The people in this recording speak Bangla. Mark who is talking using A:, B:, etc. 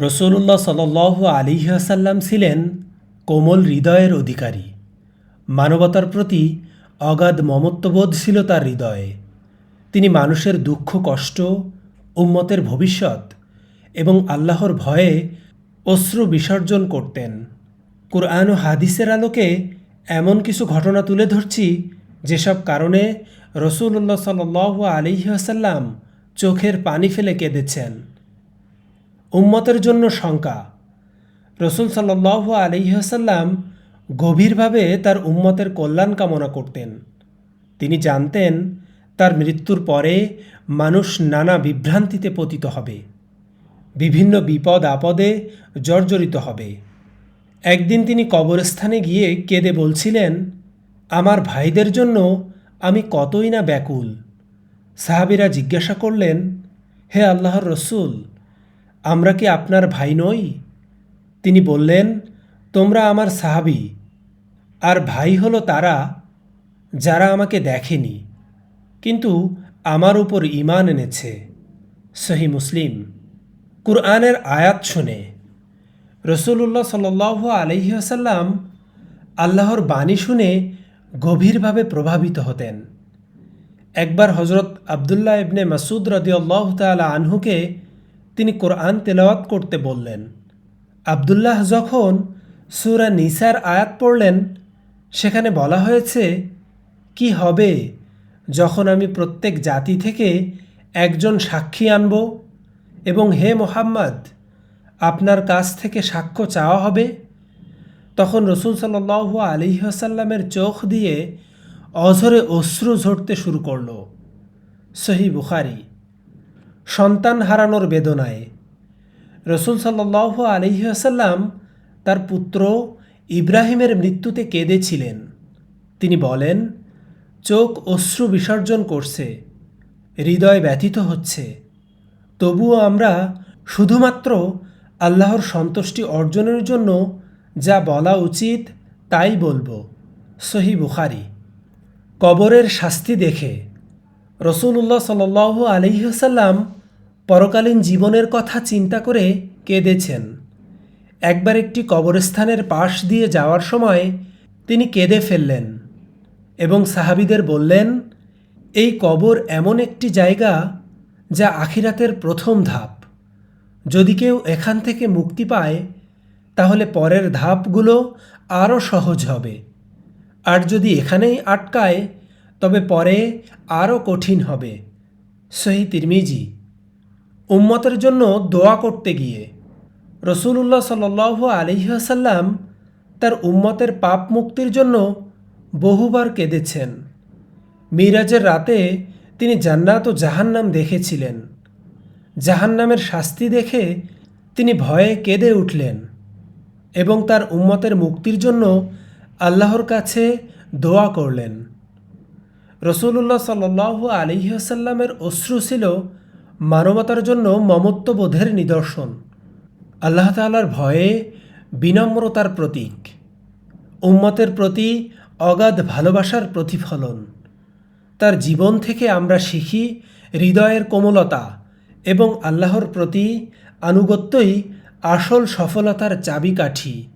A: রসুল্লাহ সাল আলিহাসাল্লাম ছিলেন কোমল হৃদয়ের অধিকারী। মানবতার প্রতি অগাধ মমত্ববোধ ছিল তার হৃদয়ে। তিনি মানুষের দুঃখ, কষ্ট, উম্মতের ভবিষ্যৎ এবং আল্লাহর ভয়ে অশ্রু বিসর্জন করতেন। কুরআন ও হাদিসের আলোকে এমন কিছু ঘটনা তুলে ধরছি, যেসব কারণে রসুল্লাহ সাল আলিহাসাল্লাম চোখের পানি ফেলে কেঁদেছেন। উম্মতের জন্য শঙ্কা। রসুল সাল্লাহ আলিহাসাল্লাম গভীরভাবে তার উম্মতের কল্যাণ কামনা করতেন। তিনি জানতেন, তার মৃত্যুর পরে মানুষ নানা বিভ্রান্তিতে পতিত হবে। বিভিন্ন বিপদ আপদে জর্জরিত হবে। একদিন তিনি কবরস্থানে গিয়ে কেঁদে বলছিলেন, আমার ভাইদের জন্য আমি কতই না ব্যাকুল। সাহাবিরা জিজ্ঞাসা করলেন, হে আল্লাহর রসুল আমরা কি আপনার ভাই নই? তিনি বললেন, তোমরা আমার সাহাবি। আর ভাই হলো তারা, যারা আমাকে দেখেনি, কিন্তু আমার উপর ইমান এনেছে। সহি মুসলিম। কুরআনের আয়াত শুনে রসুল্লাহ সাল আলহিহাসাল্লাম আল্লাহর বাণী শুনে গভীরভাবে প্রভাবিত হতেন। একবার হজরত আবদুল্লাহ ইবনে মাসুদ রদিয়াল্লাহ তালা আনহুকে তিনি কোরআন তেলাওয়াত করতে বললেন। আবদুল্লাহ যখন সুরা নিসার আয়াত পড়লেন, সেখানে বলা হয়েছে, কি হবে যখন আমি প্রত্যেক জাতি থেকে একজন সাক্ষী আনব এবং হে মোহাম্মদ, আপনার কাছ থেকে সাক্ষ্য চাওয়া হবে? তখন রসুল সাল্লাহ আলিহাসাল্লামের চোখ দিয়ে অঝরে অশ্রু ঝরতে শুরু করল। সহি বুখারি। সন্তান হারানোর বেদনায়। রসুল সাল্লাহ আলিহাসাল্লাম তার পুত্র ইব্রাহিমের মৃত্যুতে কেঁদেছিলেন। তিনি বলেন, চোখ অশ্রু বিসর্জন করছে, হৃদয় ব্যথিত হচ্ছে। তবুও আমরা শুধুমাত্র আল্লাহর সন্তুষ্টি অর্জনের জন্য যা বলা উচিত তাই বলব। সহি বুখারি। কবরের শাস্তি দেখে রসুল্লাহ সাল আলহিহাসাল্লাম পরকালীন জীবনের কথা চিন্তা করে কেঁদেছেন। একবার একটি কবরস্থানের পাশ দিয়ে যাওয়ার সময় তিনি কেঁদে ফেললেন এবং সাহাবিদের বললেন, এই কবর এমন একটি জায়গা যা আখিরাতের প্রথম ধাপ। যদি কেউ এখান থেকে মুক্তি পায়, তাহলে পরের ধাপগুলো আরও সহজ হবে। আর যদি এখানেই আটকায়, তবে পরে আরও কঠিন হবে। সহি তিরমিজি উম্মতের জন্য দোয়া করতে গিয়ে রসুল্লাহ সাল আলিহাসাল্লাম তার উম্মতের পাপ মুক্তির জন্য বহুবার কেঁদেছেন। মিরাজের রাতে তিনি জান্নাত ও জাহান্নাম দেখেছিলেন। জাহান্নামের শাস্তি দেখে তিনি ভয়ে কেঁদে উঠলেন এবং তার উম্মতের মুক্তির জন্য আল্লাহর কাছে দোয়া করলেন। রসুল্লাহ সাল আলিহাসাল্লামের অশ্রু ছিল মানবতার জন্য মমত্ববোধের নিদর্শন। আল্লাহ তালার ভয়ে বিনম্রতার প্রতীক। উম্মতের প্রতি অগাধ ভালোবাসার প্রতিফলন। তার জীবন থেকে আমরা শিখি হৃদয়ের কোমলতা এবং আল্লাহর প্রতি আনুগত্যই আসল সফলতার চাবিকাঠি।